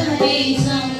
હરે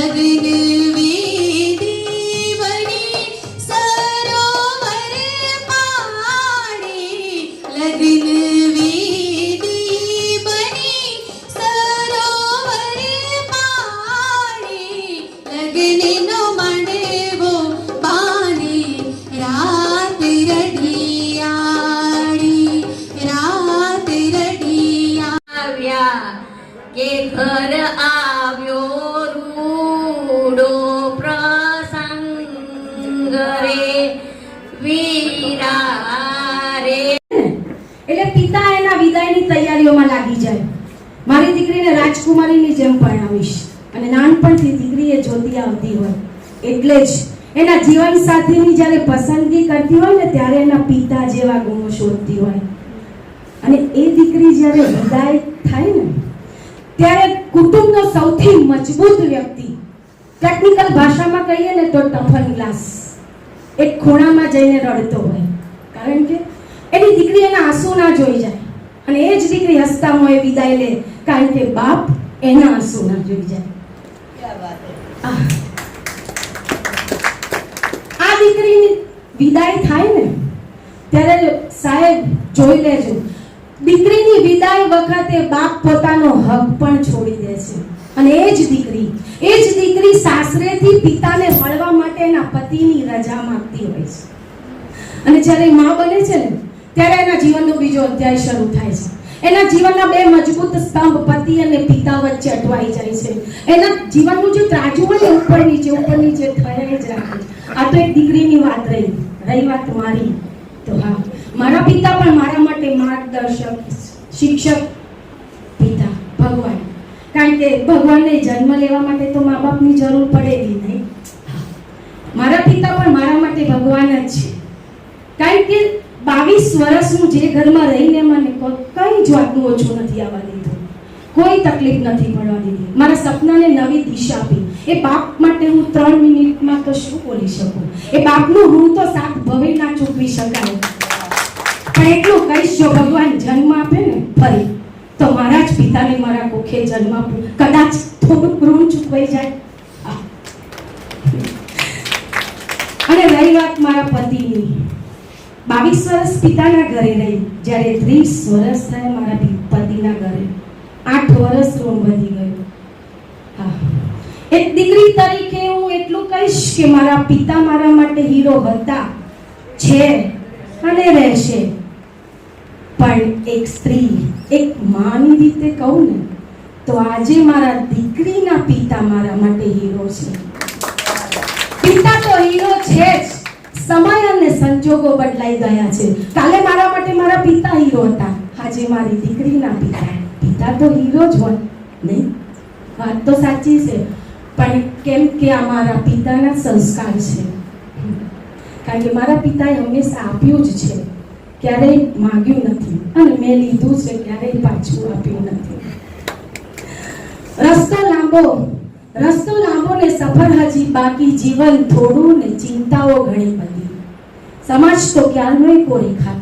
લગ્ન વિદાયની લાગી જાય. મારી દીકરીને રાજકુમારીની જેમ પરણાવીશ. અને નાનપણથી દીકરીએ જોતી આવતી હોય. એટલે જ એના જીવન સાથીની જ્યારે પસંદગી કરતી હોય ને ત્યારે એના પિતા જેવા ગુણો શોધતી હોય. અને એ દીકરી જ્યારે વિદાય થાય ને, ત્યારે કુટુંબનો સૌથી મજબૂત વ્યક્તિ ટેકનિકલ ભાષામાં કહીએ ને તો ટફન ગ્લાસ, એક ખૂણામાં જઈને રડતો હોય. કારણ કે એની દીકરી એના આંસુ ના જોઈ જાય. અને એ જ દીકરી હસતા મોએ વિદાય લે કારણ કે બાપ એના આંસુ ના જોઈ જાય. આ દીકરીની વિદાય થાય ને ત્યારે સાહેબ જોઈ લેજો. દીકરીની વિદાય વખતે બાપ પોતાનો હક પણ છોડી દે છે. અને એ જ દીકરી એ જ દીકરી સાસરેથી પિતાને મળવા માટે એના પતિની રજા માંગતી હોય છે. અને જ્યારે માં બને છે ને ત્યારે એના જીવનનો બીજો અધ્યાય શરૂ થાય છે. એના જીવનના બે મજબૂત સ્તંભ પતિ અને પિતા વચ્ચે અટવાઈ જાય છે. એના જીવનનું જે ત્રાજુ હોય ઉપર નીચે ઉપર નીચે થયા જ રાખે આ તો એક દીકરીની વાત રહી. રહી વાત મારી. તો હા. મારા પિતા પણ મારા માટે માર્ગદર્શક, શિક્ષક, પિતા, ભગવાન. કારણ કે ભગવાનને જન્મ લેવા માટે તો મા બાપની જરૂર પડેલી નહીં. મારા પિતા પણ મારા માટે ભગવાન જ છે. કારણ કે બાવીસ વર્ષ હું જે ઘરમાં રહીને મને કઈ જાતનું ઓછું નથી આવવા દીધું. કોઈ તકલીફ નથી પડવા દીધી. મારા સપનાને નવી દિશા આપી. એ બાપ માટે હું ત્રણ મિનિટમાં તો શું બોલી શકું? એ બાપનું ઋણ તો સાત ભવે ના ચૂકવી શકાય. પણ એટલું કહીશ, જો ભગવાન જન્મ આપે ને ફરી, તો મારા જ પિતાને મારા કોખે જન્મ આપું. કદાચ થોડુંક ઋણ ચૂકવાઈ જાય. અને રહી વાત મારા પતિની. બાવીસ વર્ષ પિતાના ઘરે રહી. જ્યારે ત્રીસ વર્ષ થયા મારા પતિના ઘરે. આઠ વર્ષ રોમ વધી ગયું. હા. એક દીકરી તરીકે હું એટલું કહીશ કે મારા પિતા મારા માટે હીરો હતા. છે અને રહેશે. પણ એક સ્ત્રી, એક માની રીતે કહું ને, તો આજે મારા દીકરીના પિતા મારા માટે હીરો છે પિતા તો હીરો છે જ સમય અને સંજોગો બદલાઈ ગયા છે. કાલે મારા માટે મારા પિતા હીરો હતા. આજે મારી દીકરીના પિતા. પિતા તો હીરો જ હોય, નહીં? વાત તો સાચી છે, પણ કેમ કે આ મારા પિતાના સંસ્કાર છે. કારણ કે મારા પિતાએ હંમેશા આપ્યું જ છે. ક્યારેય માગ્યું નથી અને મેં લીધું છે, ક્યારેય પાછું આપ્યું નથી. રસ્તો લાંબો રસ્તો લાંબો ને સફર હજી બાકી. જીવન થોડું ને ચિંતાઓ ઘણી બધી. સમાજ તો ક્યારનોય કોરી ખા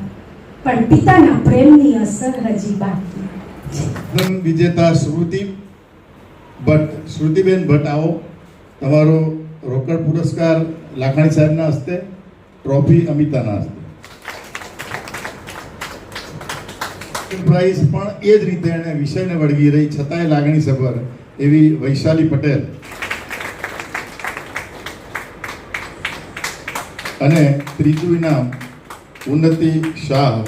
પણ પિતાના પ્રેમની અસર હજી બાકી. વિજેતા શ્રુતિ ભટ્ટ. શ્રુતિબેન ભટ્ટ, આવો. તમારો રોકડ પુરસ્કાર લાખાણી સાહેબના હસ્તે, ટ્રોફી અમિતાના હસ્તે. પ્રાઇઝ પણ એ જ રીતે એણે વિષયને વળગી રહી, છતાંય લાગણી સભર, એવી વૈશાલી પટેલ. અને ત્રીજું ઇનામ ઉન્નતિ શાહ.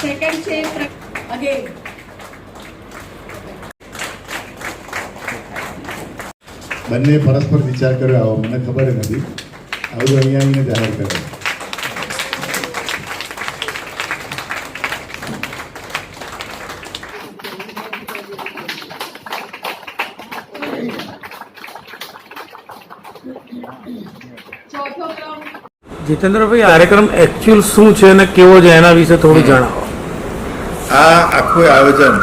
સેકન્ડ છે અગેન બંને પરસ્પર વિચાર કર્યો આવો. મને ખબર નથી. આવું અહીંયા આવીને જાહેર કર્યો. જીતેન્દ્રભાઈ કાર્યક્રમ એકચ્યુઅલ શું છે અને કેવો છે એના વિશે થોડું જણાવો. આ આખું આયોજન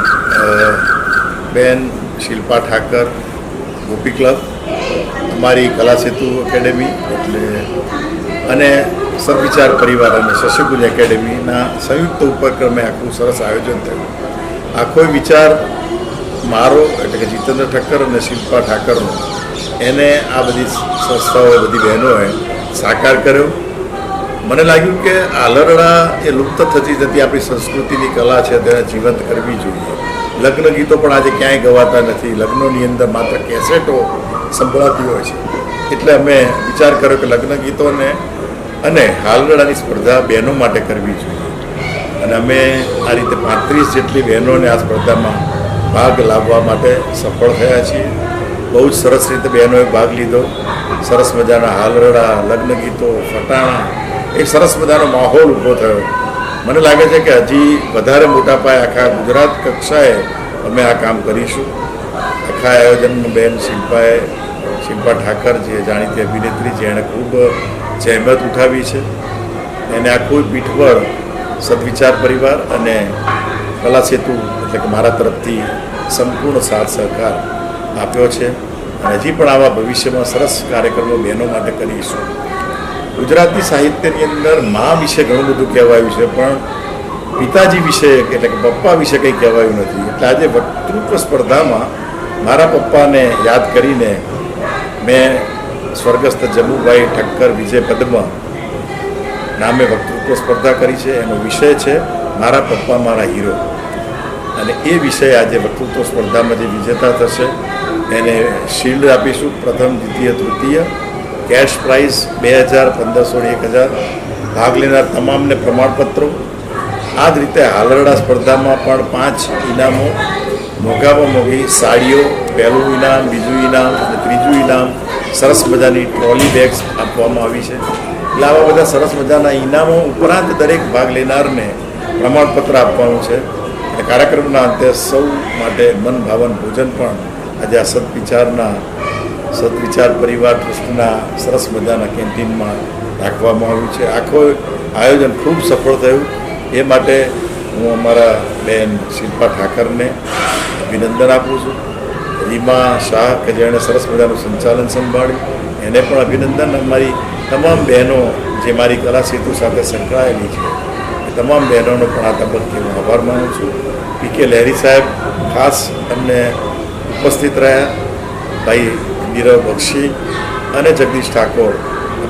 બેન શિલ્પા ઠાકર ગોપી ક્લબ અમારી કલા સેતુ એકેડેમી એટલે અને સદવિચાર પરિવાર અને શશિકુંજ એકેડેમીના સંયુક્ત ઉપક્રમે આખું સરસ આયોજન થયું. આખો વિચાર મારો એટલે કે જીતેન્દ્ર ઠક્કર અને શિલ્પા ઠાકરનો એને આ બધી સંસ્થાઓએ બધી બહેનોએ સાકાર કર્યો. મને લાગ્યું કે આલરડા એ લુપ્ત થતી જતી આપણી સંસ્કૃતિની કલા છે તેને જીવંત કરવી જોઈએ. લગ્ન ગીતો પણ આજે ક્યાંય ગવાતા નથી. લગ્નોની અંદર માત્ર કેસેટો સંભળાતી હોય છે. એટલે અમે વિચાર કર્યો કે લગ્ન ગીતોને અને હાલરડાની સ્પર્ધા બહેનો માટે કરવી જોઈએ. અને અમે આ રીતે પાંત્રીસ જેટલી બહેનોને આ સ્પર્ધામાં ભાગ લાવવા માટે સફળ થયા છીએ. બહુ જ સરસ રીતે બહેનોએ ભાગ લીધો. સરસ મજાના હાલરડા લગ્ન ગીતો, ફટાણા એક સરસ મજાનો માહોલ ઊભો થયો. મને લાગે છે કે હજી વધારે મોટા પાયે આખા ગુજરાત કક્ષાએ અમે આ કામ કરીશું. આખા આયોજનમાં બેન શિલ્પાએ, શિલ્પા ઠાકર જે જાણીતી અભિનેત્રી જેણે ખૂબ જહેમત ઉઠાવી છે. એને આખું પર સદવિચાર પરિવાર અને કલા સેતુ એટલે કે મારા તરફથી સંપૂર્ણ સાથ સહકાર આપ્યો છે. અને હજી પણ આવા ભવિષ્યમાં સરસ કાર્યક્રમો બહેનો માટે કરીશું. ગુજરાતી સાહિત્યની અંદર મા વિશે ઘણું બધું કહેવાયું છે, પણ પિતાજી વિશે એટલે કે પપ્પા વિશે કંઈ કહેવાયું નથી. એટલે આજે વક્તૃત્વ સ્પર્ધામાં મારા પપ્પાને યાદ કરીને મેં સ્વર્ગસ્થ જમ્મુભાઈ ઠક્કર વિજય પદ્મ નામે વક્તૃત્વ સ્પર્ધા કરી છે. એનો વિષય છે મારા પપ્પા મારા હીરો. અને એ વિષય આજે વક્તૃત્વ સ્પર્ધામાં જે વિજેતા થશે, એને શિલ્ડ આપીશું. પ્રથમ, દ્વિતીય, તૃતીય. કેશ પ્રાઇઝ બે હજાર, પંદરસો એક હજાર. ભાગ લેનાર તમામને પ્રમાણપત્રો. આ જ રીતે હાલરડા સ્પર્ધામાં પણ પાંચ ઇનામો. મોંઘામાં મોંઘી સાડીઓ, પહેલું ઇનામ, બીજું ઇનામ અને ત્રીજું ઇનામ. સરસ મજાની ટ્રોલી બેગ્સ આપવામાં આવી છે. એટલે આવા બધા સરસ મજાના ઇનામો ઉપરાંત દરેક ભાગ લેનારને પ્રમાણપત્ર આપવાનું છે. અને કાર્યક્રમના અંતે સૌ માટે મન ભાવન ભોજન પણ આજે આ સદવિચારના સદવિચાર પરિવાર ટ્રસ્ટના સરસ મજાના કેન્ટીનમાં રાખવામાં આવ્યું છે. આખો આયોજન ખૂબ સફળ થયું. એ માટે હું અમારા બેન શિલ્પા ઠાકરને અભિનંદન આપું છું. રીમા શાહ, કે જેણે સરસ મજાનું સંચાલન સંભાળ્યું, એને પણ અભિનંદન. અમારી તમામ બહેનો જે મારી કલા સેતુ સાથે સંકળાયેલી છે, એ તમામ બહેનોનો પણ આ તબક્કે હું આભાર માનું છું. પી કે લહેરી સાહેબ, ખાસ અમને ઉપસ્થિત રહ્યા. ભાઈ નીરવ બક્ષી અને જગદીશ ઠાકોર.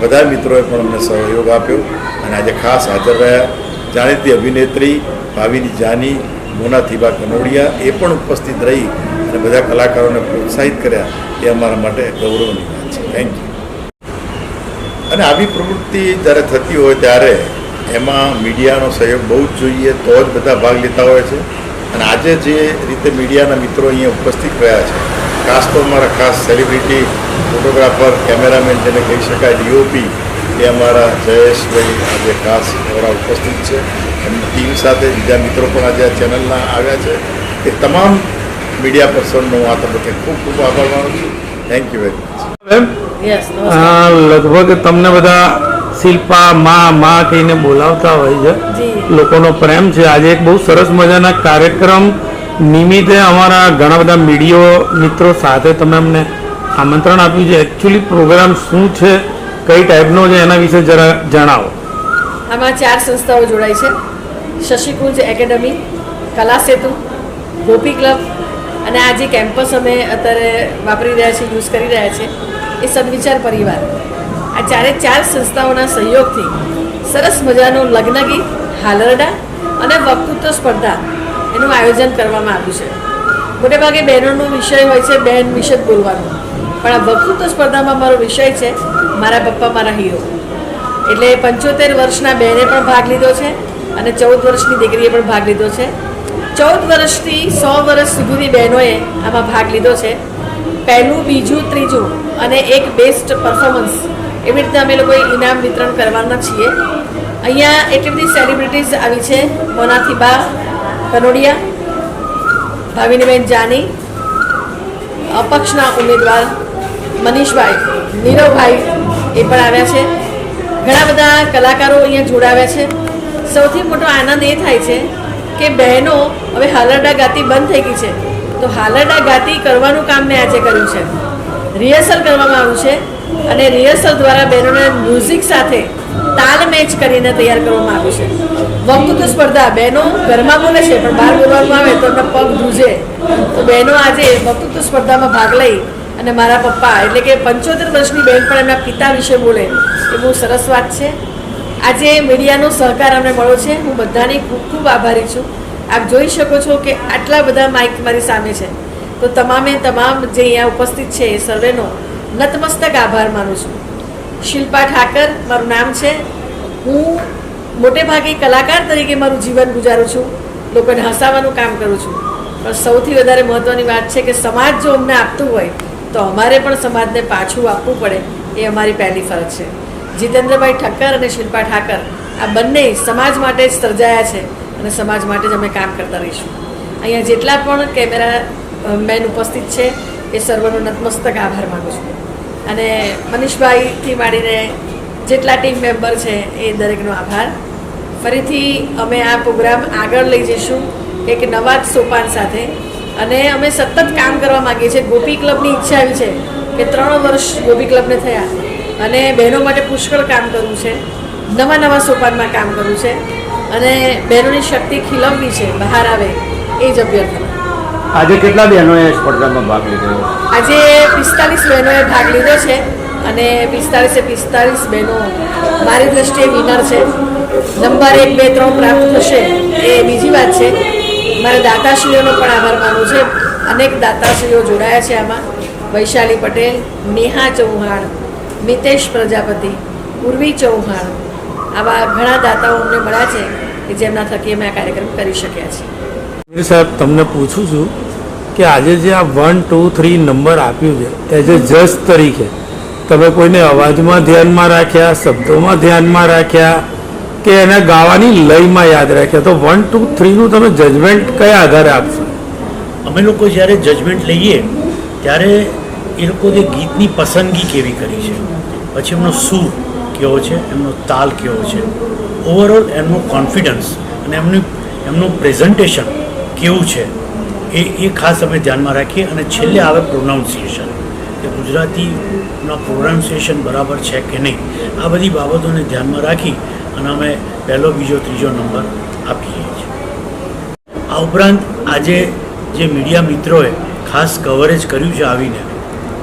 બધા મિત્રોએ પણ અમને સહયોગ આપ્યો અને આજે ખાસ હાજર રહ્યા. જાણીતી અભિનેત્રી, ભાવિની જાની, મોના થીબા કનોડિયા એ પણ ઉપસ્થિત રહી અને બધા કલાકારોને પ્રોત્સાહિત કર્યા. એ અમારા માટે ગૌરવની વાત છે. થેન્ક યુ અને આવી પ્રવૃત્તિ જ્યારે થતી હોય ત્યારે એમાં મીડિયાનો સહયોગ બહુ જ જોઈએ, તો જ બધા ભાગ લેતા હોય છે. અને આજે જે રીતે મીડિયાના મિત્રો અહીંયા ઉપસ્થિત રહ્યા છે ખાસ તો અમારા ખાસ સેલિબ્રિટી ફોટોગ્રાફર કેમેરામેન જેને કહી શકાય ડીઓપી એ અમારા જયેશભાઈ આજે ખાસ અમારા ઉપસ્થિત છે. એમની ટીમ સાથે બીજા મિત્રો પણ આજે આ ચેનલના આવ્યા છે. એ તમામ મીડિયા પર્સનનો હું આ તબક્કે ખૂબ ખૂબ આભાર માનું છું. થેન્ક યુ વેરી મચ લગભગ તમને બધા શિલ્પા મા મા કહીને બોલાવતા હોય છે. લોકોનો પ્રેમ છે. આજે એક બહુ સરસ મજાના કાર્યક્રમ નિમિત્તે અમારા ઘણા બધા મીડિયો મિત્રો સાથે તમે અમને આમંત્રણ આપ્યું છે. એકચ્યુઅલી પ્રોગ્રામ શું છે, કઈ ટાઈપનો છે, એના વિશે જરા જણાવો. આમાં ચાર સંસ્થાઓ જોડાઈ છે. શશિકુંજ એકેડમી, કલા સેતુ, ગોપી ક્લબ અને આ જે કેમ્પસ અમે અત્યારે વાપરી રહ્યા છીએ, યુઝ કરી રહ્યા છે એ સદવિચાર પરિવાર. આ ચારે ચાર સંસ્થાઓના સહયોગથી સરસ મજાનું લગ્ન ગીત હાલરડા અને વક્તૃત્વ સ્પર્ધા એનું આયોજન કરવામાં આવ્યું છે. મોટે ભાગે બહેનોનો વિષય હોય છે બહેન વિશે જ બોલવાનો. પણ આ વક્તૃત્વ સ્પર્ધામાં મારો વિષય છે મારા પપ્પા મારા હીરો. એટલે પંચોતેર વર્ષના બહેને પણ ભાગ લીધો છે અને ચૌદ વર્ષની દીકરીએ પણ ભાગ લીધો છે. ચૌદ વર્ષથી સો વર્ષ સુધીની બહેનોએ આમાં ભાગ લીધો છે. પહેલું, બીજું, ત્રીજું અને એક બેસ્ટ પરફોર્મન્સ એવી રીતે અમે લોકોએ ઇનામ વિતરણ કરવાના છીએ. અહીંયા એટલી બધી સેલિબ્રિટીઝ આવી છે. મોનાથી બા કનોડિયા, ભાવિનીબેન જાની, અપક્ષના ઉમેદવાર મનીષભાઈ નીરવભાઈ એ પણ આવ્યા છે. ઘણા બધા કલાકારો અહીંયા જોડાવ્યા છે. સૌથી મોટો આનંદ એ થાય છે કે બહેનો હવે હાલરડા ગાતી બંધ થઈ ગઈ છે. તો હાલરડા ગાતી કરવાનું કામ મેં આજે કર્યું છે. રિહર્સલ કરવામાં આવ્યું છે અને રિહર્સલ દ્વારા બહેનોને મ્યુઝિક સાથે તાલ મેચ કરીને તૈયાર કરવામાં આવ્યું છે. વક્તૃત્વ સ્પર્ધા, બહેનો ઘરમાં બોલે છે, પણ બહાર બોલવામાં આવે તો એમના પગ ધ્રુજે. તો બહેનો આજે વક્તૃત્વ સ્પર્ધામાં ભાગ લઈ અને મારા પપ્પા, એટલે કે પંચોતેર વર્ષની બહેન પણ એમના પિતા વિશે બોલે. એ બહુ સરસ વાત છે. આજે મીડિયાનો સહકાર અમને મળ્યો છે. હું બધાની ખૂબ ખૂબ આભારી છું. આપ જોઈ શકો છો કે આટલા બધા માઇક મારી સામે છે. તો તમામે તમામ જે અહીંયા ઉપસ્થિત છે એ સર્વેનો નતમસ્તક આભાર માનું છું. શિલ્પા ઠાકર, મારું નામ છે. હું મોટે ભાગે કલાકાર તરીકે મારું જીવન ગુજારું છું. લોકોને હસાવવાનું કામ કરું છું. પણ સૌથી વધારે મહત્ત્વની વાત છે કે સમાજ જો અમને આપતું હોય, તો અમારે પણ સમાજને પાછું આપવું પડે એ અમારી પહેલી ફરજ છે. જીતેન્દ્રભાઈ ઠક્કર અને શિલ્પા ઠાકર આ બંને સમાજ માટે જ સર્જાયા છે અને સમાજ માટે જ અમે કામ કરતા રહીશું. અહીંયા જેટલા પણ કેમેરા મેન ઉપસ્થિત છે એ સર્વનો નતમસ્તક આભાર માનું છું. અને મનીષભાઈથી માંડીને જેટલા ટીમ મેમ્બર છે એ દરેકનો આભાર. ફરીથી અમે આ પ્રોગ્રામ આગળ લઈ જઈશું એક નવા જ સોપાન સાથે. અને અમે સતત કામ કરવા માગીએ છીએ. ગોપી ક્લબની ઈચ્છા એવી છે કે ત્રણ વર્ષ ગોપી ક્લબને થયા અને બહેનો માટે પુષ્કળ કામ કરવું છે. નવા નવા સોપાનમાં કામ કરવું છે. અને બહેનોની શક્તિ ખીલવવી છે. બહાર આવે એ જ અભ્યર્થના. આજે કેટલા બહેનોએ સ્પર્ધામાં ભાગ લીધો? આજે પિસ્તાલીસ બહેનોએ ભાગ લીધો છે અને પિસ્તાલીસે પિસ્તાલીસ બહેનો મારી દ્રષ્ટિએ વિનર છે. નંબર એક, બે, ત્રણ પ્રાપ્ત થશે એ બીજી વાત છે. મારા દાતાશ્રીઓનો પણ આભાર માનું છે. અનેક દાતાશ્રીઓ જોડાયા છે આમાં. વૈશાલી પટેલ, નેહા ચૌહાણ, મિતેશ પ્રજાપતિ પૂર્વી ચૌહાણ. આવા ઘણા દાતાઓ અમને મળ્યા છે કે જેમના થકી અમે આ કાર્યક્રમ કરી શક્યા છીએ. સાહેબ, તમને પૂછું છું કે આજે જે આ વન ટુ થ્રી નંબર આપ્યું છે એઝ એ જજ તરીકે, તમે કોઈને અવાજમાં ધ્યાનમાં રાખ્યા, શબ્દોમાં ધ્યાનમાં રાખ્યા, કે એને ગાવાની લયમાં યાદ રાખ્યા? તો વન ટુ થ્રીનું તમે જજમેન્ટ કયા આધારે આપશો? અમે લોકો જ્યારે જજમેન્ટ લઈએ, ત્યારે એ લોકોએ ગીતની પસંદગી કેવી કરી છે? પછી એમનો સૂર કેવો છે? એમનો તાલ કેવો છે? ઓવરઓલ એમનો કોન્ફિડન્સ અને એમનું એમનું પ્રેઝન્ટેશન કેવું છે? એ એ ખાસ અમે ધ્યાનમાં રાખીએ અને છેલ્લે આવે પ્રોનાઉન્સિએશન કે ગુજરાતીના પ્રોનાઉન્સિએશન બરાબર છે કે નહીં? આ બધી બાબતોને ધ્યાનમાં રાખી અને અમે પહેલો, બીજો, ત્રીજો નંબર આપીએ છીએ. આ ઉપરાંત આજે જે મીડિયા મિત્રોએ ખાસ કવરેજ કર્યું છે આવીને,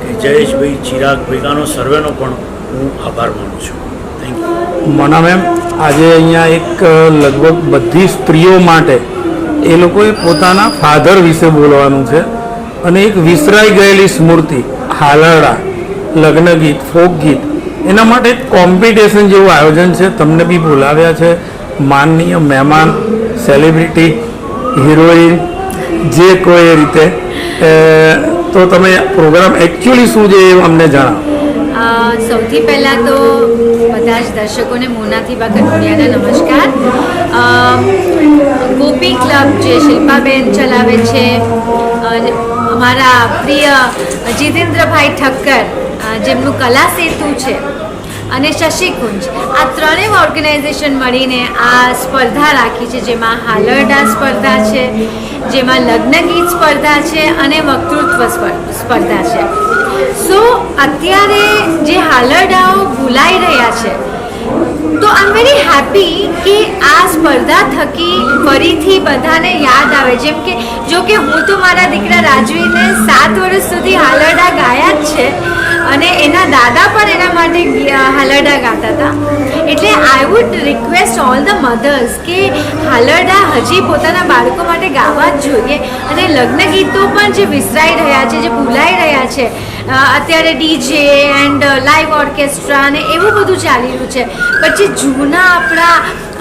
કે જયેશભાઈ ચિરાગ ભેગાનો સર્વેનો પણ હું આભાર માનું છું. થેન્ક યુ મના મેમ, આજે અહીંયા એક લગભગ બધી સ્ત્રીઓ માટે એ લોકોએ પોતાના ફાધર વિશે બોલવાનું છે. અને એક વિસરાઈ ગયેલી સ્મૃતિ, હાલરડા, લગ્ન ગીત, ફોક ગીત, એના માટે એક કોમ્પિટિશન જેવું આયોજન છે. તમને બી બોલાવ્યા છે. માનનીય મહેમાન સેલિબ્રિટી હિરોઈન જે કોઈ એ રીતે તો તમે પ્રોગ્રામ એકચ્યુઅલી શું છે એ અમને જણાવો. સૌથી પહેલાં તો બધા જ દર્શકોને મોનાથી બાગર મુડિયાના નમસ્કાર. ગોપી ક્લબ જે શિલ્પાબેન ચલાવે છે અમારા પ્રિય જીતેન્દ્રભાઈ ઠક્કર જેમનું કલા સેતુ છે, અને શશિકુંજ. આ ત્રણેય ઓર્ગેનાઇઝેશન મળીને આ સ્પર્ધા રાખી છે, જેમાં હાલરડા સ્પર્ધા છે, જેમાં લગ્ન ગીત સ્પર્ધા છે, અને વક્તૃત્વ સ્પર્ધા છે. સો, અત્યારે જે હાલરડાઓ ભૂલાઈ રહ્યા છે. તો આઈ એમ વેરી હેપી કે આ સ્પર્ધા થકી ફરીથી બધાને યાદ આવે. જેમ કે, જો કે હું તો મારા દીકરા રાજવીને સાત વર્ષ સુધી હાલરડા ગાયા જ છે અને એના દાદા પણ એના માટે હાલરડા ગાતા હતા. એટલે I would request all the mothers કે હાલરડા હજી પોતાના બાળકો માટે ગાવા જ જોઈએ. અને લગ્ન ગીતો પણ જે વિસરાઈ રહ્યા છે, જે ભૂલાઈ રહ્યા છે અત્યારે ડીજે એન્ડ લાઈવ ઓર્કેસ્ટ્રા અને એવું બધું ચાલી રહ્યું છે. પછી જૂના આપણા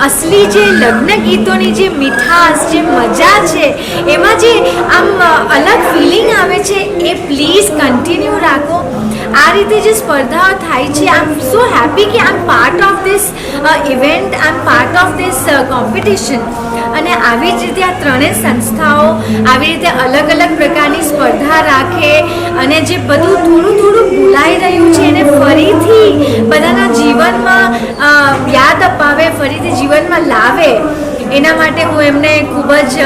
અસલી જે લગ્ન ગીતોની જે મીઠાશ જે મજા છે, એમાં જે આમ અલગ ફિલિંગ આવે છે, એ પ્લીઝ કન્ટિન્યુ રાખો. આ રીતે જે સ્પર્ધાઓ થાય છે આઈ એમ સો હેપી કે I am part of this event I am part of this competition અને આવી જ રીતે આ ત્રણેય સંસ્થાઓ આવી રીતે અલગ અલગ પ્રકારની સ્પર્ધા રાખે અને જે બધું થોડું થોડું ભૂલાઈ રહ્યું છે, એને ફરીથી બધાના જીવનમાં યાદ અપાવે, ફરીથી જીવનમાં લાવે, એના માટે હું એમને ખૂબ જ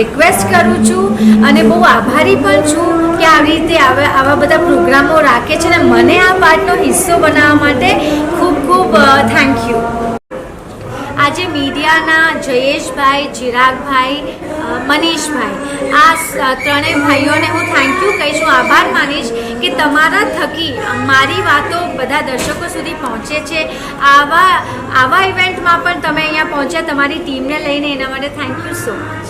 રિક્વેસ્ટ કરું છું અને બહુ આભારી પણ છું. કે આવી રીતે આવા આવા બધા પ્રોગ્રામો રાખે છે અને મને આ પાર્ટનો હિસ્સો બનાવવા માટે ખૂબ ખૂબ થેન્ક યુ આજે મીડિયાના જયેશભાઈ, ચિરાગભાઈ મનીષભાઈ, આ ત્રણેય ભાઈઓને હું થેન્ક યુ કહીશ. હું આભાર માનીશ કે તમારા થકી મારી વાતો બધા દર્શકો સુધી પહોંચે છે. આવા આવા ઇવેન્ટમાં પણ તમે અહીંયા પહોંચ્યા, તમારી ટીમને લઈને એના માટે થેન્ક યુ સો મચ